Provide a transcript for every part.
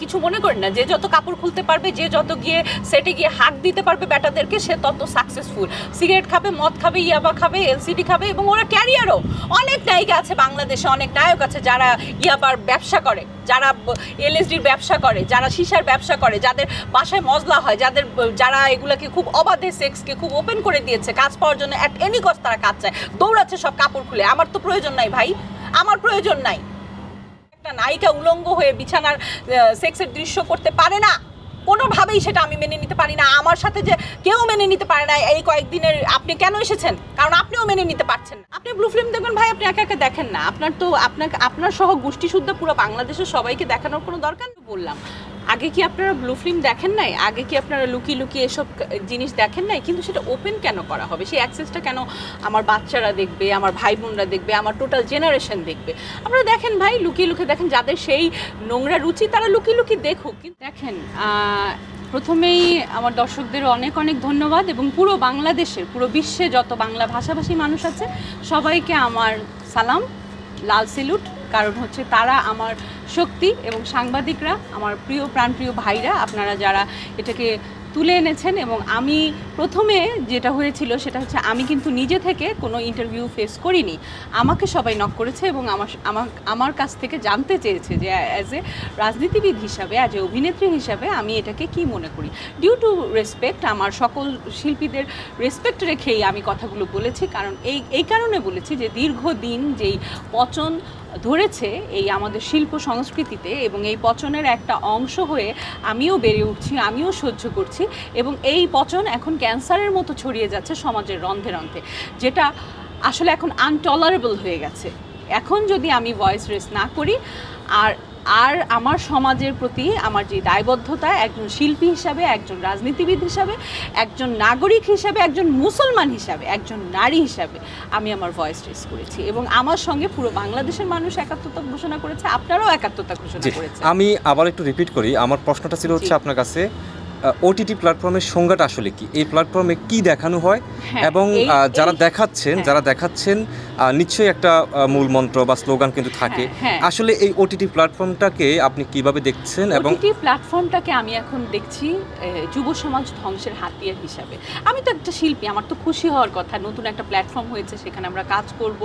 কিছু মনে করি না, যে যত কাপড় খুলতে পারবে, যে যত গিয়ে সেটে গিয়ে হাক দিতে পারবে ব্যাটাদেরকে, সে তত সাকসেসফুল সিগারেট খাবে, মদ খাবে, ইয়াবা খাবে এলসিডি খাবে এবং ওরা ক্যারিয়ারও অনেক নায়িকা আছে বাংলাদেশে, অনেক নায়ক আছে যারা ইয়াবার ব্যবসা করে, যারা এলএসডির ব্যবসা করে, যারা সিসার ব্যবসা করে, যাদের বাসায় মজলা হয়, যাদের যারা এগুলোকে খুব অবাধে সেক্সকে খুব ওপেন করে দিয়েছে, কাজ পাওয়ার জন্য অ্যাট এনি কস্ট তারা কাজ চায়। দৌড়াচ্ছে সব কাপড় খুলে। আমার তো প্রয়োজন নাই ভাই, আমার প্রয়োজন নাই। একটা নায়িকা উলঙ্গ হয়ে বিছানার সেক্সের দৃশ্য করতে পারে না। কোনোভাবেই সেটা আমি মেনে নিতে পারি না। আমার সাথে যে কেউ মেনে নিতে পারে না এই কয়েকদিনের আপনি কেন এসেছেন? কারণ আপনিও মেনে নিতে পারছেন আপনি ব্লু ফিল্ম দেখবেন ভাই আপনি একা একা দেখেন না। আপনার তো আপনাকে আপনার সহ গোষ্ঠী শুদ্ধ পুরো বাংলাদেশের সবাইকে দেখানোর কোনো দরকার? বললাম। আগে কি আপনারা ব্লু ফিল্ম দেখেন নাই? আগে কি আপনারা লুকিয়ে লুকিয়ে এসব জিনিস দেখেন নাই? কিন্তু সেটা ওপেন কেন করা হবে? সেই অ্যাক্সেসটা কেন আমার বাচ্চারা দেখবে, আমার ভাই বোনরা দেখবে, আমার টোটাল জেনারেশন দেখবে? আপনারা দেখেন ভাই লুকিয়ে লুকিয়ে দেখেন, যাদের সেই নোংরা রুচি, তারা লুকিয়ে লুকিয়ে দেখুক। কিন্তু দেখেন প্রথমেই আমার দর্শকদের অনেক অনেক ধন্যবাদ এবং পুরো বাংলাদেশের, পুরো বিশ্বে যত বাংলা ভাষাভাষী মানুষ আছে, সবাইকে আমার সালাম, লাল সেলুট কারণ হচ্ছে তারা আমার শক্তি এবং সাংবাদিকরা, আমার প্রিয় প্রাণপ্রিয় ভাইরা, আপনারা যারা এটাকে তুলে এনেছেন এবং আমি প্রথমে যেটা হয়েছিল সেটা হচ্ছে আমি কিন্তু নিজে থেকে কোনো ইন্টারভিউ ফেস করিনি। আমাকে সবাই নক করেছে এবং আমার আমার আমার কাছ থেকে জানতে চেয়েছে যে অ্যাজ এ রাজনীতিবিদ হিসাবে অ্যাজ এ অভিনেত্রী হিসাবে আমি এটাকে কি মনে করি। ডিউ টু রেসপেক্ট আমার সকল শিল্পীদের রেসপেক্ট রেখেই আমি কথাগুলো বলেছি, কারণ এই এই কারণে বলেছি যে দীর্ঘদিন যেই পচন ধরেছে এই আমাদের শিল্প সংস্কৃতিতে এবং এই পচনের একটা অংশ হয়ে আমিও বেড়ে উঠছি, আমিও সহ্য করছি এবং এই পচন এখন ক্যান্সারের মতো ছড়িয়ে যাচ্ছে সমাজের রন্ধে রন্ধে, যেটা আসলে এখন আনটলারেবল হয়ে গেছে। এখন যদি আমি ভয়েস রেস না করি, আর আর আমার সমাজের প্রতি আমার যে দায়বদ্ধতা একজন শিল্পী হিসাবে একজন রাজনীতিবিদ হিসাবে একজন নাগরিক হিসাবে একজন মুসলমান হিসাবে একজন নারী হিসাবে আমি আমার ভয়েস রেস করেছি এবং আমার সঙ্গে পুরো বাংলাদেশের মানুষ একাত্মতা ঘোষণা করেছে আপনারাও একাত্মতা ঘোষণা করেছে আমি আবার একটু রিপিট করি আমার প্রশ্নটা ছিল হচ্ছে আপনার কাছে ওটিটি প্ল্যাটফর্মের সংজ্ঞাটা আসলে কি? এই প্ল্যাটফর্মে কি দেখানো হয়? হ্যাঁ, এবং যারা দেখাচ্ছেন হ্যাঁ। যারা দেখাচ্ছেন নিশ্চয়ই একটা মূল মন্ত্র বা স্লোগান কিন্তু থাকে। হ্যাঁ, হ্যাঁ। আসলে এই ওটিটি প্ল্যাটফর্মটাকে আপনি কীভাবে দেখছেন এবং ওটিটি প্ল্যাটফর্মটাকে আমি এখন দেখছি যুব সমাজ ধ্বংসের হাতিয়ার হিসাবে। আমি তো একটা শিল্পী আমার তো খুশি হওয়ার কথা। নতুন একটা প্ল্যাটফর্ম হয়েছে সেখানে আমরা কাজ করব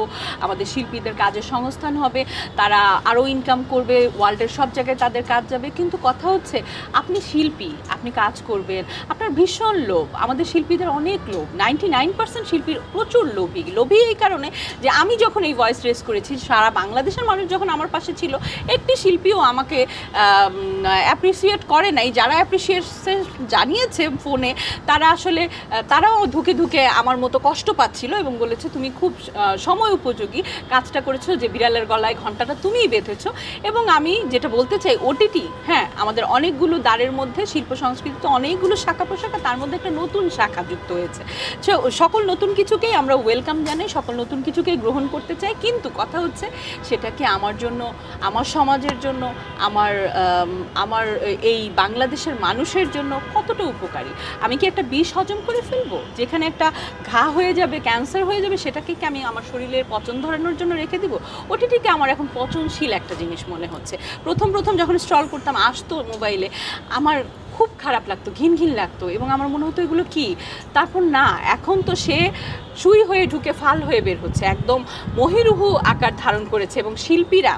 আমাদের শিল্পীদের কাজের সংস্থান হবে তারা আরও ইনকাম করবে ওয়ার্ল্ডের সব জায়গায় তাদের কাজ যাবে। কিন্তু কথা হচ্ছে আপনি শিল্পী আপনি কাজ করবেন। আপনার ভীষণ লোভ। আমাদের শিল্পীদের অনেক লোভ। নাইনটি নাইন পার্সেন্ট শিল্পীর প্রচুর লোভী লোভী এই কারণে যে আমি যখন এই ভয়েস রেস করেছি, সারা বাংলাদেশের মানুষ যখন আমার পাশে ছিল, একটি শিল্পীও আমাকে অ্যাপ্রিসিয়েট করে নাই। যারা অ্যাপ্রিসিয়েশন জানিয়েছে ফোনে তারা আসলে, তারাও ধুকে ধুকে আমার মতো কষ্ট পাচ্ছিল এবং বলেছে, তুমি খুব সময় উপযোগী কাজটা করেছ যে বিড়ালের গলায় ঘন্টাটা তুমিই বেঁধেছো। এবং আমি যেটা বলতে চাই ওটিটি হ্যাঁ আমাদের অনেকগুলো দ্বারের মধ্যে শিল্প সংস্কৃতিতে অনেকগুলো শাখা প্রশাখা, তার মধ্যে একটা নতুন শাখা যুক্ত হয়েছে। সকল নতুন কিছুকেই আমরা ওয়েলকাম জানাই, সকল নতুন কিছুকেই গ্রহণ করতে চাই। কিন্তু কথা হচ্ছে, সেটাকে আমার জন্য, আমার সমাজের জন্য, আমার আমার এই বাংলাদেশের মানুষের জন্য কতটা উপকারী? আমি কি একটা বিষ হজম করে ফেলব? যেখানে একটা ঘা হয়ে যাবে ক্যান্সার হয়ে যাবে, সেটাকে কি আমি আমার শরীরের পচন ধরানোর জন্য রেখে দিব? ওটিটিকে আমার এখন পচনশীল একটা জিনিস মনে হচ্ছে। প্রথম প্রথম যখন স্টল করতাম, আসতো মোবাইলে আমার খুব খারাপ লাগতো ঘিন ঘিন লাগতো এবং আমার মনে হতো এগুলো কি? তারপর না, এখন তো সে সুই হয়ে ঢুকে ফাল হয়ে বের হচ্ছে, একদম মহিরুহু আকার ধারণ করেছে এবং শিল্পীরা,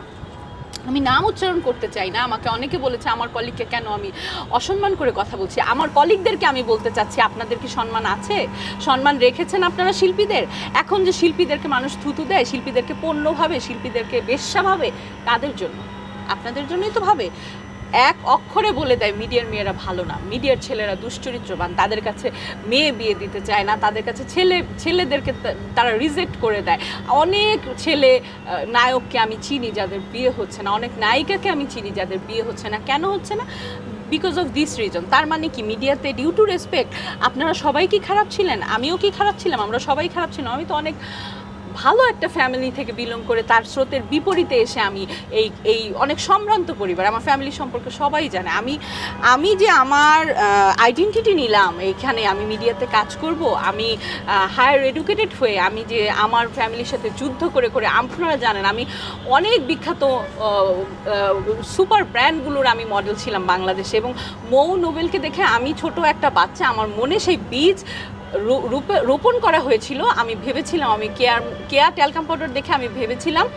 আমি নাম উচ্চারণ করতে চাই না, আমাকে অনেকে বলেছে আমার কলিগকে কেন আমি অসম্মান করে কথা বলছি? আমার কলিগদেরকে আমি বলতে চাচ্ছি, আপনাদের কি সম্মান আছে? সম্মান রেখেছেন আপনারা শিল্পীদের? এখন যে শিল্পীদেরকে মানুষ থুতু দেয়, শিল্পীদেরকে পণ্য ভাবে শিল্পীদেরকে বেশ্যা ভাবে কাদের জন্য, আপনাদের জন্যই তো ভাবে। এক অক্ষরে বলে দেয়, মিডিয়ার মেয়েরা ভালো না। মিডিয়ার ছেলেরা দুশ্চরিত্রবান। তাদের কাছে মেয়ে বিয়ে দিতে চায় না। তাদের কাছে ছেলে, ছেলেদেরকে তারা রিজেক্ট করে দেয়। অনেক ছেলে নায়ককে আমি চিনি যাদের বিয়ে হচ্ছে না। অনেক নায়িকাকে আমি চিনি যাদের বিয়ে হচ্ছে না। কেন হচ্ছে না? বিকজ অফ দিস রিজন তার মানে কি, মিডিয়াতে ডিউ টু রেসপেক্ট আপনারা সবাই কি খারাপ ছিলেন? আমিও কি খারাপ ছিলাম? আমরা সবাই খারাপ ছিলাম। আমি তো অনেক ভালো একটা ফ্যামিলি থেকে বিলং করে তার স্রোতের বিপরীতে এসে আমি এই এই অনেক সম্ভ্রান্ত পরিবার, আমার ফ্যামিলি সম্পর্কে সবাই জানে। আমি আমি যে আমার আইডেন্টিটি নিলাম, এখানে আমি মিডিয়াতে কাজ করব, আমি হায়ার এডুকেটেড হয়ে আমি যে আমার ফ্যামিলির সাথে যুদ্ধ করে করে আপনারা জানেন, আমি অনেক বিখ্যাত সুপার ব্র্যান্ডগুলোর আমি মডেল ছিলাম বাংলাদেশে এবং মৌ নোবেলকে দেখে আমি ছোট একটা বাচ্চা, আমার মনে সেই বীজ রোপণ করা হয়েছিল। আমি ভেবেছিলাম, আমি কেয়ার কেয়ার ট্যালকাম পাউডার দেখে আমি ভেবেছিলাম,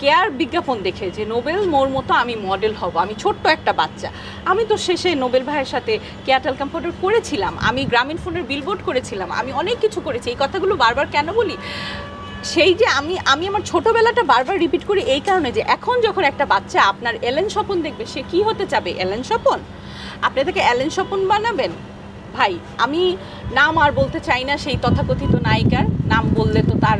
কেয়ার বিজ্ঞাপন দেখে যে নোবেল মোর মতো আমি মডেল হব, আমি ছোট্ট একটা বাচ্চা। আমি তো শেষে নোবেল ভাইয়ের সাথে কেয়ার ট্যালকাম পাউডার করেছিলাম। আমি গ্রামীণ ফোনের বিলবোর্ড করেছিলাম। আমি অনেক কিছু করেছি। এই কথাগুলো বারবার কেন বলি? সেই যে আমি আমি আমার ছোটোবেলাটা বারবার রিপিট করি এই কারণে যে এখন যখন একটা বাচ্চা আপনার এলেন স্বপন দেখবে, সে কি হতে চাবে? এলেন স্বপন? আপনি তাকে এলেন স্বপন বানাবেন? ভাই আমি নাম আর বলতে চাই না সেই তথাকথিত নায়িকার। নাম বললে তো তার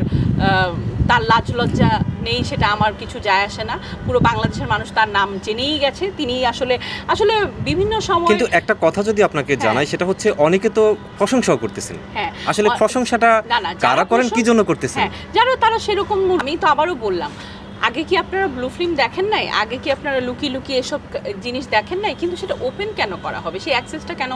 তার লাজ লজ্জা নেই সেটা আমার কিছু যায় আসে না। পুরো বাংলাদেশের মানুষ তার নাম জেনেই গেছে। তিনি আসলে আসলে বিভিন্ন সময় কিন্তু একটা কথা যদি আপনাকে হ্যাঁ। জানাই সেটা হচ্ছে অনেকে তো প্রশংসাও করতেছেন। হ্যাঁ। আসলে প্রশংসাটা কারা করেন কি জন্য করতেছেন? হ্যাঁ যারা তারা সেরকম আমি তো আবারও বললাম আগে কি আপনারা ব্লু ফিল্ম দেখেন নাই? আগে কি আপনারা লুকিয়ে লুকিয়ে এসব জিনিস দেখেন নাই? কিন্তু সেটা ওপেন কেন করা হবে? সেই অ্যাক্সেসটা কেন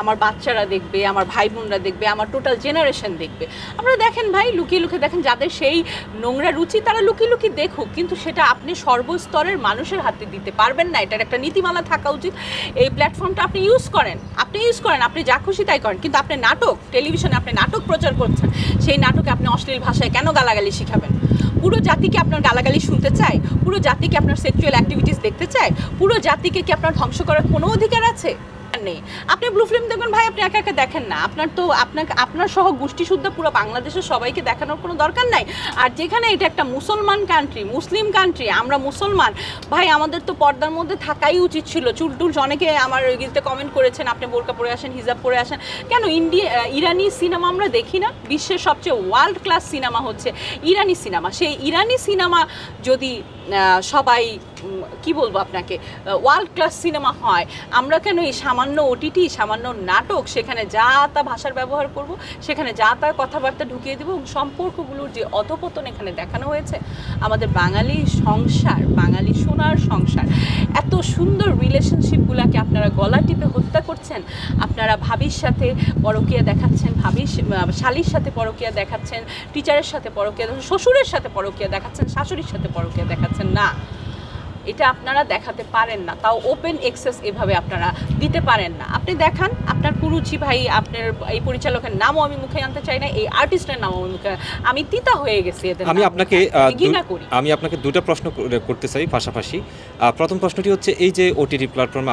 আমার বাচ্চারা দেখবে, আমার ভাই বোনরা দেখবে, আমার টোটাল জেনারেশন দেখবে? আপনারা দেখেন ভাই, লুকিয়ে লুকিয়ে দেখেন, যাদের সেই নোংরা রুচি তারা লুকিয়ে লুকিয়ে দেখুক, কিন্তু সেটা আপনি সর্বস্তরের মানুষের হাতে দিতে পারবেন না। এটার একটা নীতিমালা থাকা উচিত। এই প্ল্যাটফর্মটা আপনি ইউজ করেন। আপনি ইউজ করেন, আপনি যা খুশি তাই করেন। কিন্তু আপনি নাটক টেলিভিশনে আপনি নাটক প্রচার করছেন, সেই নাটকে আপনি অশ্লীল ভাষায় কেন গালাগালি শিখাবেন? পুরো জাতিকে আপনার গালাগালি শুনতে চায়? পুরো জাতিকে আপনার সেক্সুয়াল অ্যাক্টিভিটিস দেখতে চায়? পুরো জাতিকে কি আপনার ধ্বংস করার কোনো অধিকার আছে? নেই আপনি ব্লু ফিল্ম দেখবেন, ভাই, আপনি একা একা দেখেন না। আপনার তো আপনাকে, আপনার সহ গোষ্ঠী শুদ্ধ পুরো বাংলাদেশের সবাইকে দেখানোর কোনো দরকার নাই। আর যেখানে এটা একটা মুসলমান কান্ট্রি মুসলিম কান্ট্রি আমরা মুসলমান, ভাই, আমাদের তো পর্দার মধ্যে থাকাই উচিত ছিল। চুল টুল অনেকে আমার ইতে কমেন্ট করেছেন, আপনি বোরকা পরে আসেন, হিজাব পরে আসেন। কেন ইন্ডিয়া ইরানি সিনেমা আমরা দেখি না? বিশ্বের সবচেয়ে ওয়ার্ল্ড ক্লাস সিনেমা হচ্ছে ইরানি সিনেমা সেই ইরানি সিনেমা যদি সবাই কি বলব আপনাকে ওয়ার্ল্ড ক্লাস সিনেমা হয়। আমরা কেন এই সামান্য ওটিটি সামান্য নাটক, সেখানে যা তা ভাষার ব্যবহার করব, সেখানে যা তা কথাবার্তা ঢুকিয়ে দেবো সম্পর্কগুলোর যে অধপতন এখানে দেখানো হয়েছে, আমাদের বাঙালি সংসার, বাঙালি সুন্দর রিলেশনশিপগুলোকে আপনারা গলা টিপে হত্যা করছেন, আপনারা ভাবির সাথে পরকিয়া দেখাচ্ছেন, ভাবির শালির সাথে পরকিয়া দেখাচ্ছেন টিচারের সাথে পরকিয়া শ্বশুরের সাথে পরকিয়া দেখাচ্ছেন, শাশুড়ির সাথে পরকিয়া দেখাচ্ছেন, না। এটা আপনারা দেখাতে পারেন না তাও ওপেন এক্সেস এভাবে আপনারা দিতে পারেন না। আপনি দেখান আপনার কুরুচি ভাই আপনার এই পরিচালকের নামও আমি মুখে আনতে চাই না এই আর্টিস্টের নামও আমি মুখে আমি তিতা হয়ে গেছি এদের আমি আপনাকে ঘৃণা করি। আমি আপনাকে দুটো প্রশ্ন করতে চাই পাশাপাশি। প্রথম প্রশ্নটি হচ্ছে এই যে ওটিটি প্ল্যাটফর্মে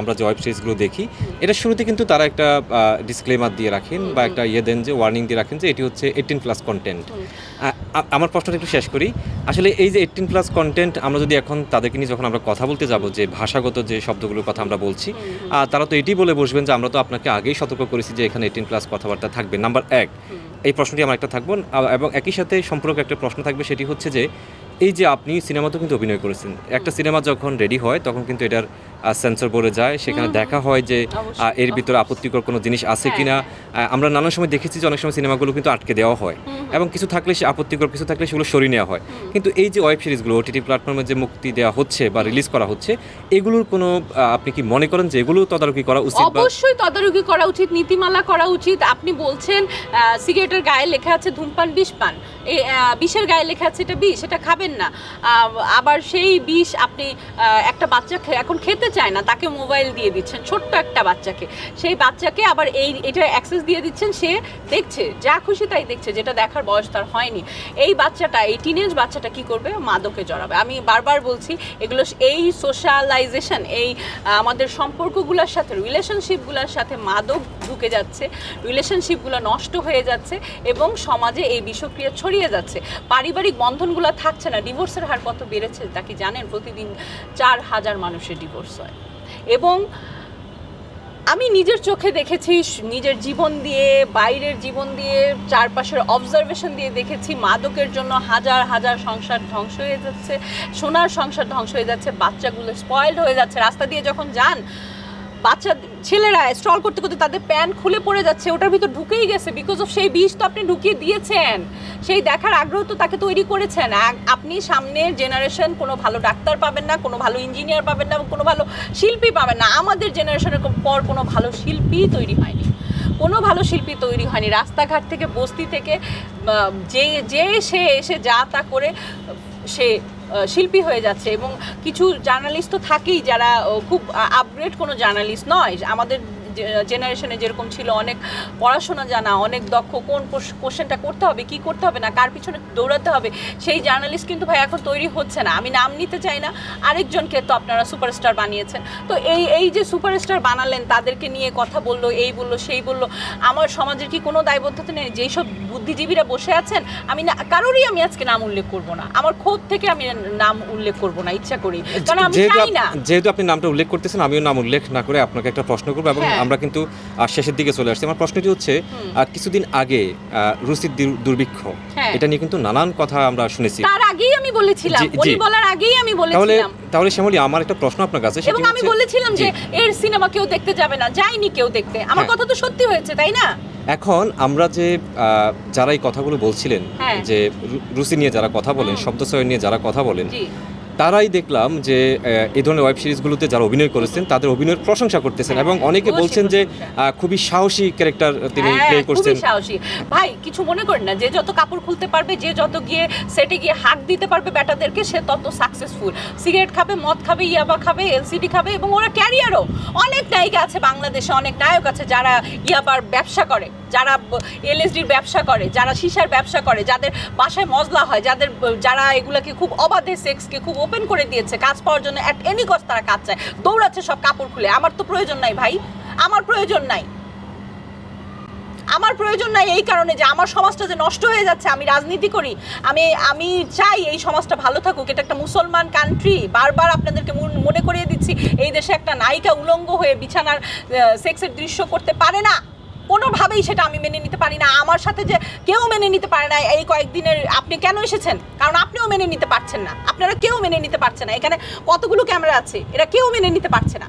আমরা যে ওয়েব সিরিজগুলো দেখি এটা শুরুতে কিন্তু তারা একটা ডিসক্লেমার দিয়ে রাখেন বা একটা ইয়ে দেন যে ওয়ার্নিং দিয়ে রাখেন যে এটি হচ্ছে এইটিন প্লাস কন্টেন্ট আমার প্রশ্নটা একটু শেষ করি। আসলে এই যে এইটিন প্লাস কন্টেন্ট আমরা যদি এখন তাদেরকে নিয়ে যখন আমরা কথা বলতে যাব যে ভাষাগত যে শব্দগুলোর কথা আমরা বলছি তারা তো এটি বলে বসবেন যে আমরা তো আপনাকে আগেই সতর্ক করেছি যে এখানে এইটিন প্লাস কথাবার্তা থাকবে। নাম্বার এক এই প্রশ্নটি আমার একটা থাকব এবং একই সাথে সম্পর্ক একটা প্রশ্ন থাকবে সেটি হচ্ছে যে এই যে আপনি সিনেমাতেও কিন্তু অভিনয় করেছেন। একটা সিনেমা যখন রেডি হয় তখন কিন্তু এটার সেন্সর বোর্ডে যায়। সেখানে দেখা হয় যে এর ভিতরে আপত্তিকর কোনো জিনিস আছে হ্যাঁ, কিনা। আমরা নানান সময় দেখেছি যে অনেক সময় সিনেমাগুলো কিন্তু আটকে দেওয়া হয়। এবং কিছু থাকলে সে আপত্তিকর কিছু থাকলে সেগুলো সরিয়ে নেওয়া হয়। কিন্তু এই যে ওয়েব সিরিজগুলো ওটিটি প্ল্যাটফর্মে যে মুক্তি দেওয়া হচ্ছে বা রিলিজ করা হচ্ছে এগুলোর কোনো আপনি কি মনে করেন যে এগুলো তদারকি করা উচিত অবশ্যই তদারকি করা উচিত নীতিমালা করা উচিত। আপনি বলছেন সিগারেটের গায়ে লেখা আছে ধূমপান বিষ পান বিষের গায়ে লেখা আছে এটা বিষ এটা খাবেন না। আবার সেই বিষ আপনি একটা বাচ্চা এখন খেতে চায় না, তাকে মোবাইল দিয়ে দিচ্ছেন, ছোট্ট একটা বাচ্চাকে। সেই বাচ্চাকে আবার এই, এটা অ্যাক্সেস দিয়ে দিচ্ছেন, সে দেখছে, যা খুশি তাই দেখছে, যেটা দেখার বয়স তার হয়নি। এই বাচ্চাটা, এই টিনেজ বাচ্চাটা কি করবে? মাদকে জড়াবে। আমি বারবার বলছি, এগুলো এই সোশ্যালাইজেশন এই আমাদের সম্পর্কগুলোর সাথে রিলেশনশিপগুলোর সাথে মাদক ঢুকে যাচ্ছে রিলেশনশিপগুলো নষ্ট হয়ে যাচ্ছে এবং সমাজে এই বিষক্রিয়া ছড়িয়ে যাচ্ছে। পারিবারিক বন্ধনগুলো থাকছে না। ডিভোর্সের হার কত বেড়েছে তা কি জানেন? প্রতিদিন চার হাজার মানুষের ডিভোর্স হয়। এবং আমি নিজের চোখে দেখেছি, নিজের জীবন দিয়ে, বাইরের জীবন দিয়ে, চারপাশের অবজারভেশন দিয়ে দেখেছি, মাদকের জন্য হাজার হাজার সংসার ধ্বংস হয়ে যাচ্ছে, সোনার সংসার ধ্বংস হয়ে যাচ্ছে, বাচ্চাগুলো স্পয়েলড হয়ে যাচ্ছে। রাস্তা দিয়ে যখন যান, বাচ্চা, ছেলেরা স্ট্রল করতে করতে তাদের প্যান্ট খুলে পড়ে যাচ্ছে, ওটার ভিতর ঢুকেই গেছে বিকজ অফ সেই বিষ তো আপনি ঢুকিয়ে দিয়েছেন। সেই দেখার আগ্রহ তো তাকে তৈরি করেছেন। আপনি সামনের জেনারেশন কোনো ভালো ডাক্তার পাবেন না, কোনো ভালো ইঞ্জিনিয়ার পাবেন না, কোনো ভালো শিল্পী পাবেন না। আমাদের জেনারেশনের পর কোনো ভালো শিল্পী তৈরি হয়নি। কোনো ভালো শিল্পী তৈরি হয়নি। রাস্তাঘাট থেকে, বস্তি থেকে যে যে সে এসে যা তা করে, সে শিল্পী হয়ে যাচ্ছে। এবং কিছু জার্নালিস্ট তো থাকেই যারা খুব আপগ্রেড কোনো জার্নালিস্ট নয়। আমাদের জেনারেশনে যেরকম ছিল অনেক পড়াশোনা জানা অনেক দক্ষ কোন কোশ্চেনটা করতে হবে কি করতে হবে না কার পিছনে দৌড়াতে হবে সেই জার্নালিস্ট কিন্তু ভাই এখন তৈরি হচ্ছে না। আমি নাম নিতে চাই না আরেকজনকে তো আপনারা সুপারস্টার বানিয়েছেন। তো এই এই যে সুপারস্টার বানালেন তাদেরকে নিয়ে কথা বলল এই বলল সেই বলল আমার সমাজের কি কোনো দায়বদ্ধতা নেই? যেই সব বুদ্ধিজীবীরা বসে আছেন আমি না কারোরই আমি আজকে নাম উল্লেখ করব না। আমার খোদ থেকে আমি নাম উল্লেখ করব না ইচ্ছা করি। কারণ আমি চাই না। যেহেতু আপনি নামটা উল্লেখ করতেছেন আমিও নাম উল্লেখ না করে আপনাকে একটা প্রশ্ন করব এবং হ্যাঁ। আমরা কিন্তু শেষের দিকে চলে আসছি আমার প্রশ্নটি হচ্ছে কিছুদিন আগে দুর- দুর্ভিক্ষ হ্যাঁ। এটা নিয়ে কিন্তু নানান কথা আমরা শুনেছি তার আগেই আমি বলেছিলাম। উনি বলার আগেই আমি বলেছিলাম তাহলে শ্যামলী আমার একটা প্রশ্ন আপনার কাছে এবং আমি বলেছিলাম যে এর সিনেমা কেউ দেখতে যাবে না যায়নি কেউ দেখতে আমার হ্যাঁ। কথা তো সত্যি হয়েছে তাই না এখন আমরা যে আহ, যারা এই কথাগুলো বলছিলেন হ্যাঁ। যে রু- রুচি নিয়ে যারা কথা বলেন। শব্দচয়ন নিয়ে যারা কথা বলেন তারাই দেখলাম যে এই ধরনের ওয়েব সিরিজগুলোতে যারা অভিনয় করেছেন তাদের অভিনয়ের প্রশংসা করতেছেন হ্যাঁ, এবং অনেকে বলছেন যে খুবই সাহসী ক্যারেক্টার তিনি হ্যাঁ, প্লে করছেন। সাহসী। ভাই কিছু মনে করেন না যে যত কাপড় খুলতে পারবে যে যত গিয়ে সেটে গিয়ে হাক দিতে পারবে ব্যাটাদেরকে সে তত সাকসেসফুল সিগারেট খাবে মদ খাবে ইয়াবা খাবে এলসিডি খাবে এবং ওরা ক্যারিয়ারও অনেক নায়িকা আছে বাংলাদেশে অনেক নায়ক আছে যারা ইয়াবার ব্যবসা করে যারা এলএসডির ব্যবসা করে যারা সিসার ব্যবসা করে যাদের বাসায় মজলা হয় যাদের যারা এগুলোকে খুব অবাধে সেক্সকে খুব ওপেন করে দিয়েছে কাজ পাওয়ার জন্য অ্যাট এনি কস্ট তারা কাজ চায়। দৌড়াচ্ছে সব কাপড় খুলে। আমার তো প্রয়োজন নাই ভাই। আমার প্রয়োজন নাই। আমার প্রয়োজন নাই এই কারণে যে আমার সমাজটা যে নষ্ট হয়ে যাচ্ছে, আমি রাজনীতি করি, আমি আমি চাই এই সমাজটা ভালো থাকুক। এটা একটা মুসলমান কান্ট্রি বারবার আপনাদেরকে মন- করিয়ে দিচ্ছি, এই দেশে একটা নায়িকা উলঙ্গ হয়ে বিছানার সেক্সের দৃশ্য করতে পারে না। কোনোভাবেই সেটা আমি মেনে নিতে পারি না। আমার সাথে যে কেউ মেনে নিতে পারে না এই কয়েকদিনের আপনি কেন এসেছেন? কারণ আপনিও মেনে নিতে পারছেন না। আপনারা কেউ মেনে নিতে পারছে না। এখানে কতগুলো ক্যামেরা আছে? এরা কেউ মেনে নিতে পারছে না।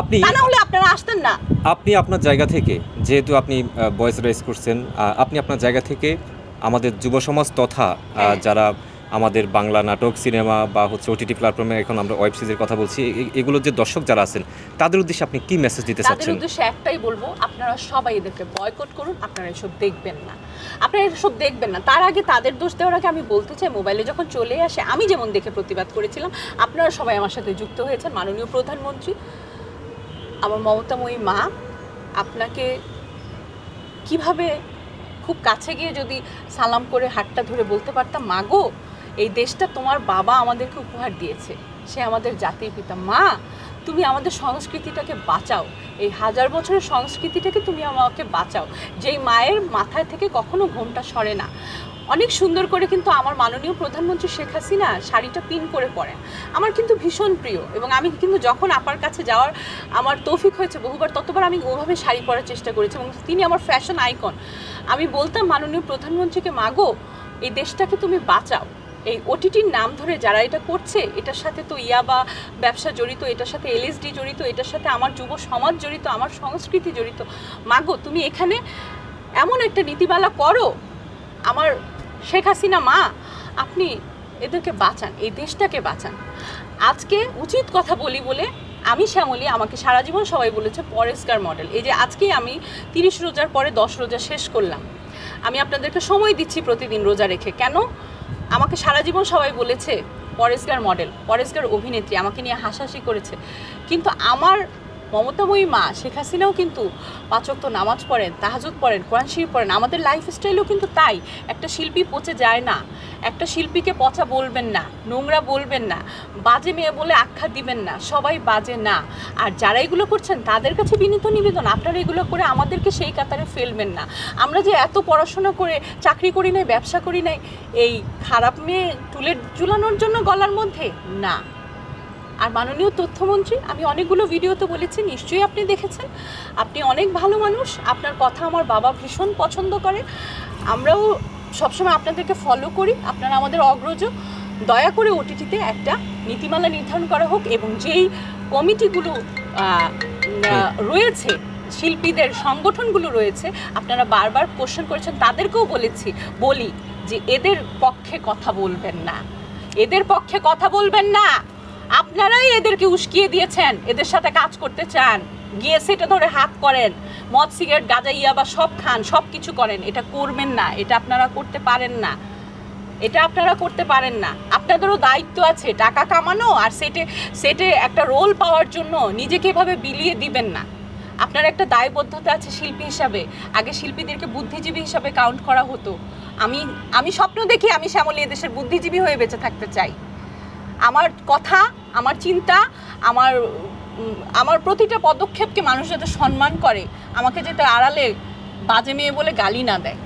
আপনি না হলে আপনারা আসতেন না। আপনি আপনার জায়গা থেকে যেহেতু আপনি ভয়েস রাইজ করছেন আপনি আপনার জায়গা থেকে আমাদের যুব সমাজ তথা হ্যাঁ। যারা আমাদের বাংলা নাটক সিনেমা বা হচ্ছে ওটিটি প্ল্যাটফর্মে এখন আমরা ওয়েব সিরিজের কথা বলছি। এ- এগুলোর যে দর্শক যারা আছেন তাদের উদ্দেশ্যে আপনি কি মেসেজ দিতে তাদের চাচ্ছেন? উদ্দেশ্যে একটাই বলব আপনারা সবাই এদেরকে বয়কট করুন আপনারা এসব দেখবেন না। আপনারা এসব দেখবেন না। তার আগে তাদের দোষ দেওয়ার আগে আমি বলতে চাই মোবাইলে যখন চলে আসে আমি যেমন দেখে প্রতিবাদ করেছিলাম আপনারা সবাই আমার সাথে যুক্ত হয়েছেন মাননীয় প্রধানমন্ত্রী আমার মমতাময়ী মা আপনাকে কীভাবে খুব কাছে গিয়ে যদি সালাম করে হাতটা ধরে বলতে পারতাম মাগো এই দেশটা তোমার বাবা আমাদেরকে উপহার দিয়েছে। সে আমাদের জাতির পিতা। মা, তুমি আমাদের সংস্কৃতিটাকে বাঁচাও। এই হাজার বছরের সংস্কৃতিটাকে তুমি আমাকে বাঁচাও। যেই মায়ের মাথায় থেকে কখনো ঘোমটা সরে না। অনেক সুন্দর করে কিন্তু আমার মাননীয় প্রধানমন্ত্রী শেখ হাসিনা শাড়িটা পিন করে পরেন। আমার কিন্তু ভীষণ প্রিয় এবং আমি কিন্তু যখন আপার কাছে যাওয়ার আমার তৌফিক হয়েছে বহুবার, ততবার আমি ওভাবে শাড়ি পরার চেষ্টা করেছি এবং তিনি আমার ফ্যাশন আইকন। আমি বলতাম মাননীয় প্রধানমন্ত্রীকে মাগো এই দেশটাকে তুমি বাঁচাও। এই ওটিটির নাম ধরে যারা এটা করছে, এটার সাথে তো ইয়াবা ব্যবসা জড়িত, এটার সাথে এলএসডি জড়িত, এটার সাথে আমার যুব সমাজ জড়িত, আমার সংস্কৃতি জড়িত। মাগো, তুমি এখানে এমন একটা নীতিমালা করো, আমার শেখ হাসিনা মা, আপনি এদেরকে বাঁচান, এই দেশটাকে বাঁচান। আজকে উচিত কথা বলি বলে আমি শ্যামলী, আমাকে সারা জীবন সবাই বলেছে পরেস্কার মডেল এই যে আজকে আমি তিরিশ রোজার পরে দশ রোজা শেষ করলাম। আমি আপনাদেরকে সময় দিচ্ছি প্রতিদিন রোজা রেখে। কেন? আমাকে সারা জীবন সবাই বলেছে পরেশগার মডেল পরেশগার অভিনেত্রী, আমাকে নিয়ে হাসাহাসি করেছে। কিন্তু আমার মমতাময়ী মা, শেখ হাসিনাও কিন্তু পাঁচক্ত নামাজ পড়েন তাহাজুদ পড়েন, কোরআন শরীফ পড়েন। আমাদের লাইফ লাইফস্টাইলও কিন্তু তাই। একটা শিল্পী পচে যায় না। একটা শিল্পীকে পচা বলবেন না, নোংরা বলবেন না, বাজে মেয়ে বলে আখ্যা দিবেন না, সবাই বাজে না। আর যারা এগুলো করছেন, তাদের কাছে বিনীত নিবেদন, আপনারা এগুলো করে আমাদেরকে সেই কাতারে ফেলবেন না। আমরা যে এত পড়াশোনা করে চাকরি করি নাই, ব্যবসা করি নাই, এই খারাপ মেয়ে টুলেট ঝুলানোর জন্য গলার মধ্যে? না। আর মাননীয় তথ্যমন্ত্রী আমি অনেকগুলো ভিডিও তো বলেছি নিশ্চয়ই আপনি দেখেছেন। আপনি অনেক ভালো মানুষ আপনার কথা আমার বাবা ভীষণ পছন্দ করে। আমরাও সবসময় আপনাদেরকে ফলো করি আপনারা আমাদের অগ্রজ। দয়া করে ওটিটিতে একটা নীতিমালা নির্ধারণ করা হোক এবং যেই কমিটিগুলো রয়েছে শিল্পীদের সংগঠনগুলো রয়েছে আপনারা বারবার কোশ্চেন করেছেন তাদেরকেও বলেছি বলি যে এদের পক্ষে কথা বলবেন না। এদের পক্ষে কথা বলবেন না। আপনারাই এদেরকে উস্কিয়ে দিয়েছেন, এদের সাথে কাজ করতে চান। গিয়ে সেটা ধরে হাত করেন। মদ, সিগারেট গাঁজা ইয়াবা সব খান, সব কিছু করেন। এটা করবেন না, এটা আপনারা করতে পারেন না। এটা আপনারা করতে পারেন না। আপনাদেরও দায়িত্ব আছে, টাকা কামানো আর সেটে সেটে একটা রোল পাওয়ার জন্য নিজেকে এভাবে বিলিয়ে দিবেন না। আপনার একটা দায়বদ্ধতা আছে শিল্পী হিসাবে। আগে শিল্পীদেরকে বুদ্ধিজীবী হিসাবে কাউন্ট করা হতো। আমি আমি স্বপ্ন দেখি আমি শ্যামলী এদেশের বুদ্ধিজীবী হয়ে বেঁচে থাকতে চাই। আমার কথা, আমার চিন্তা, আমার আমার প্রতিটা পদক্ষেপকে মানুষ যাতে সম্মান করে, আমাকে যাতে আড়ালে বাজে মেয়ে বলে গালি না দেয়।